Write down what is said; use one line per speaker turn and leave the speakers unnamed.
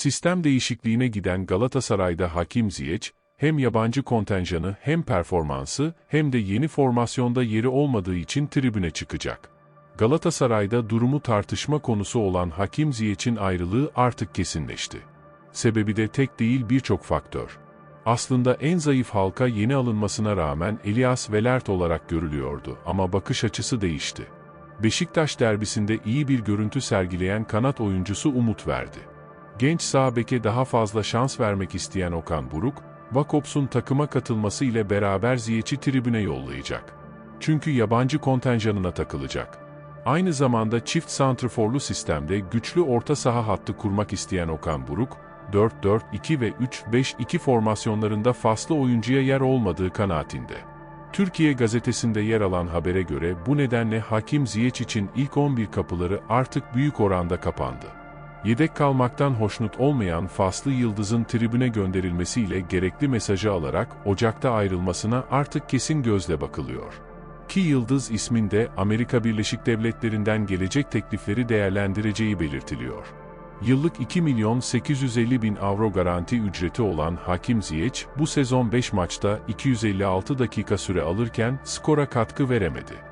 Sistem değişikliğine giden Galatasaray'da Hakim Ziyech, hem yabancı kontenjanı hem performansı hem de yeni formasyonda yeri olmadığı için tribüne çıkacak. Galatasaray'da durumu tartışma konusu olan Hakim Ziyech'in ayrılığı artık kesinleşti. Sebebi de tek değil birçok faktör. Aslında en zayıf halka yeni alınmasına rağmen Elias Velert olarak görülüyordu ama bakış açısı değişti. Beşiktaş derbisinde iyi bir görüntü sergileyen kanat oyuncusu umut verdi. Genç sağ daha fazla şans vermek isteyen Okan Buruk, Vakops'un takıma katılması ile beraber Ziyech'i tribüne yollayacak. Çünkü yabancı kontenjanına takılacak. Aynı zamanda çift santrforlu sistemde güçlü orta saha hattı kurmak isteyen Okan Buruk, 4-4-2 ve 3-5-2 formasyonlarında faslı oyuncuya yer olmadığı kanaatinde. Türkiye gazetesinde yer alan habere göre bu nedenle Hakim Ziyech için ilk 11 kapıları artık büyük oranda kapandı. Yedek kalmaktan hoşnut olmayan Faslı Yıldız'ın tribüne gönderilmesiyle gerekli mesajı alarak Ocak'ta ayrılmasına artık kesin gözle bakılıyor. Ki Yıldız isminde Amerika Birleşik Devletleri'nden gelecek teklifleri değerlendireceği belirtiliyor. Yıllık 2 milyon 850 bin avro garanti ücreti olan Hakim Ziyech, bu sezon 5 maçta 256 dakika süre alırken skora katkı veremedi.